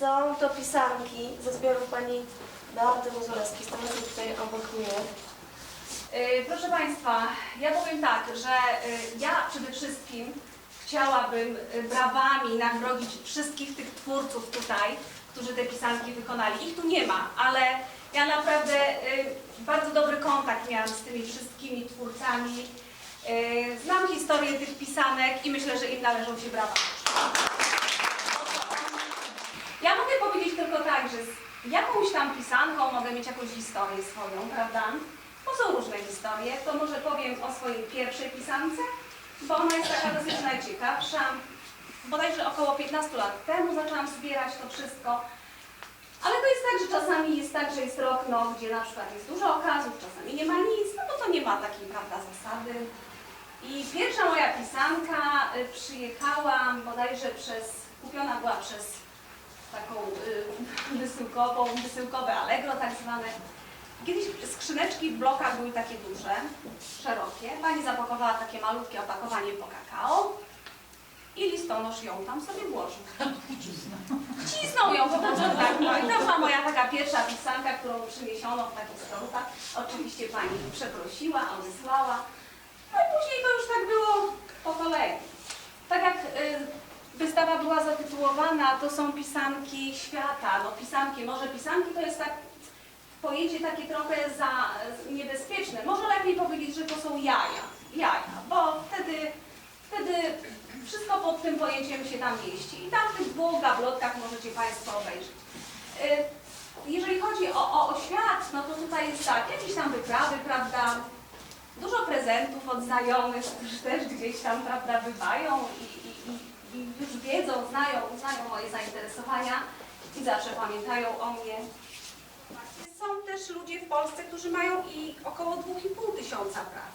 Są to pisanki ze zbioru pani Beaty Mozolewskiej, stojącej tutaj obok mnie. Y, Proszę Państwa, ja powiem tak, że y, ja przede wszystkim chciałabym y, brawami nagrodzić wszystkich tych twórców tutaj, którzy te pisanki wykonali. Ich tu nie ma, ale ja naprawdę bardzo dobry kontakt miałam z tymi wszystkimi twórcami. Znam historię tych pisanek i myślę, że im należą się brawa. Ja mogę powiedzieć tylko tak, że z jakąś tam pisanką mogę mieć jakąś historię swoją, prawda? Bo są różne historie. To może powiem o swojej pierwszej pisance, bo ona jest taka dosyć najciekawsza. Bodajże około 15 lat temu zaczęłam zbierać to wszystko. Ale to jest tak, że czasami jest tak, że jest rok, no, gdzie na przykład jest dużo okazów, czasami nie ma nic, no bo to nie ma takiej, prawda, zasady. I pierwsza moja pisanka y, przyjechała bodajże przez, kupiona była przez wysyłkową, wysyłkowe Allegro tak zwane. Kiedyś skrzyneczki w blokach były takie duże, szerokie. Pani zapakowała takie malutkie opakowanie po kakao i listonosz ją tam sobie włożył. Wcisnął ją po prostu tak. No i to była moja taka pierwsza pisanka, którą przyniesiono w takich storutach. Oczywiście pani przeprosiła, odesłała. No i później to już tak było po kolei. Tak jak y, wystawa była zatytułowana, to są pisanki świata. No pisanki, może pisanki to jest tak pojęcie takie trochę za niebezpieczne. Może lepiej powiedzieć, że to są jaja. Jaja, bo wtedy, wtedy wszystko pod tym pojęciem się tam mieści. I tam w tych dwóch gablotkach możecie Państwo obejrzeć. Y, Jeżeli chodzi o, o, o świat, no to tutaj jest tak, jakieś tam wyprawy, prawda, dużo prezentów od znajomych, którzy też gdzieś tam, prawda, bywają i już wiedzą, znają, znają moje zainteresowania i zawsze pamiętają o mnie. Są też ludzie w Polsce, którzy mają i około 2,5 tysiąca prac.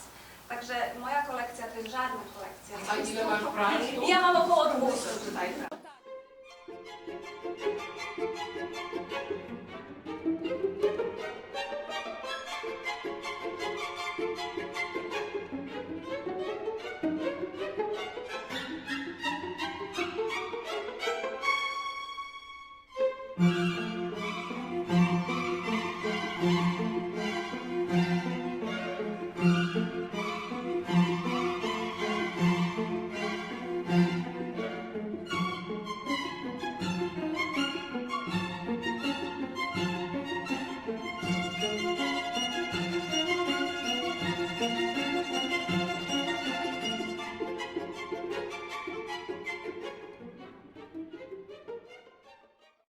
Także moja kolekcja to jest żadna kolekcja. A ile masz prac? Ja mam około 200 tutaj prac.